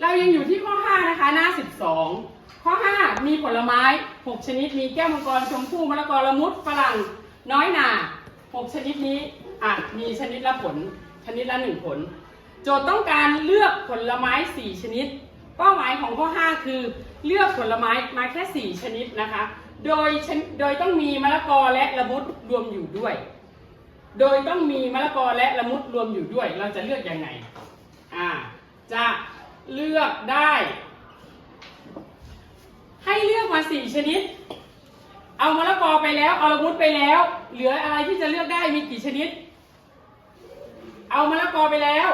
เรายังอยู่ที่ข้อ 5 นะคะ หน้า 12 ข้อ 5 มีผลไม้ 6 ชนิด มีแก้วมังกร ชมพู่ มะละกอ ละมุด ฝรั่ง น้อยหนา6 ชนิดนี้อะมีชนิดละผล ชนิดละ 1 ผล โจทย์ต้องการเลือกผลไม้ 4 ชนิด เป้าหมายของข้อ 5 คือเลือกผลไม้มาแค่ 4 ชนิดนะคะ โดยชนโดยต้องมีมะละกอและละมุดรวมอยู่ด้วย โดยต้องมีมะละกอและละมุดรวมอยู่ด้วย เราจะเลือกยังไง อ่า จะ เลือกได้ ให้เลือกมาสี่ชนิด เอามะละกอไปแล้วเอาละมุดไปแล้ว เหลืออะไรที่จะเลือกได้มีกี่ชนิด เอามะละกอไปแล้ว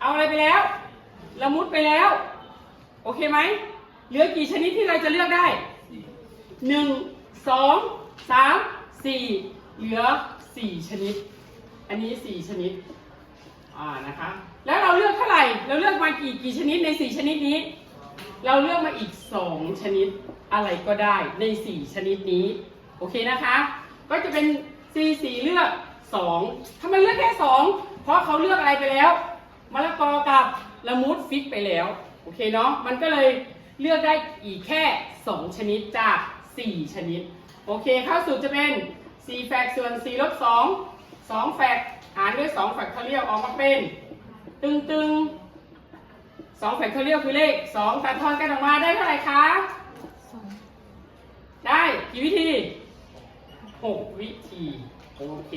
เอาอะไรไปแล้วละมุดไปแล้ว โอเคไหมเหลือกี่ชนิดที่เราจะเลือกได้หนึ่งสองสามสี่เหลือสี่ชนิด อันนี้สี่ชนิด อ่านะคะแล้วเราเลือกเท่าไหร่ เราเลือกมากี่กี่ชนิดในสี่ชนิดนี้ เราเลือกมาอีกสองชนิดอะไรก็ได้ในสี่ชนิดนี้ โอเคนะคะ ก็จะเป็นซีสีเลือกสองทำไมเลือกแค่สองเพราะเขาเลือกอะไรไปแล้วมะละกอกับละมุดฟิกไปแล้ว โอเคเนาะมันก็เลยเลือกได้อีกแค่สองชนิดจากสี่ชนิด โอเคเข้าสู่จะเป็นสี่แฟกส่วนสี่ลบสองสองแฟกหา ด้วยสองแฟกทอเรียลออกมาเป็น ตึงตึงสองแฟกทอเรียลคือเลขสองตัดทอนกันออกมาได้เท่าไหร่คะ ได้กี่วิธีหกวิธี โอเค